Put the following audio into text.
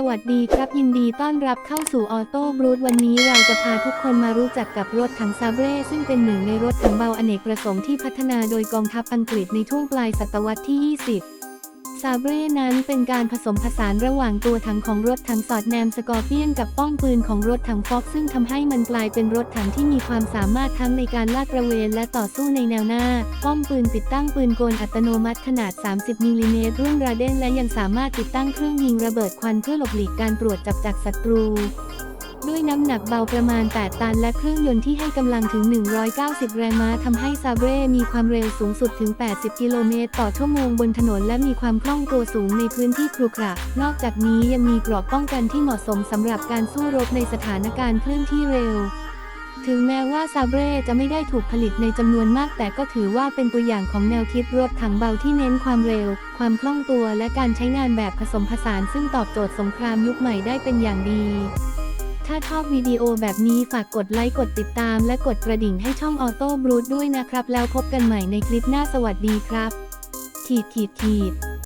สวัสดีครับยินดีต้อนรับเข้าสู่ออโต้บรูทวันนี้เราจะพาทุกคนมารู้จักกับรถถังซาเบร่ซึ่งเป็นหนึ่งในรถถังเบาอเนกประสงค์ที่พัฒนาโดยกองทัพอังกฤษในช่วงปลายศตวรรษที่ 20 ซาเบรนั้นเป็นการผสมผสานระหว่างตัวถังของรถถังสอดแนมสกอร์เปียนกับป้องปืนของรถถังฟ็อกซ์ซึ่งทำให้มันกลายเป็นรถถังที่มีความสามารถทั้งในการลาดตระเวนและต่อสู้ในแนวหน้า ป้อมปืนติดตั้งปืนกลอัตโนมัติขนาด 30มิลลิเมตรรุ่นราเดนและยังสามารถติดตั้งเครื่องยิงระเบิดควันเพื่อหลบหลีกการตรวจจับจากศัตรู ด้วยน้ำหนักเบาประมาณ 8 ตัน และเครื่องยนต์ที่ให้กำลังถึง 190 แรงม้าทำให้ซาเบร่มีความเร็วสูงสุดถึง 80 กิโลเมตรต่อชั่วโมงบนถนนและมีความคล่องตัวสูงในพื้นที่ครุขระ นอกจากนี้ยังมีเกราะป้องกันที่เหมาะสมสำหรับการสู้รบในสถานการณ์เคลื่อนที่เร็วถึงแม้ว่าซาเบร่จะไม่ได้ถูกผลิตในจำนวนมาก แต่ก็ถือว่าเป็นตัวอย่างของแนวคิดรถถังเบาที่เน้นความเร็ว ความคล่องตัวและการใช้งานแบบผสมผสาน ซึ่งตอบโจทย์สงครามยุคใหม่ได้เป็นอย่างดี ถ้าชอบวิดีโอแบบนี้ฝากกดไลค์กดติดตามและกดกระดิ่งให้ช่องออโต้บลูดด้วยนะครับ แล้วพบกันใหม่ในคลิปหน้าสวัสดีครับ ขีดขีดขีด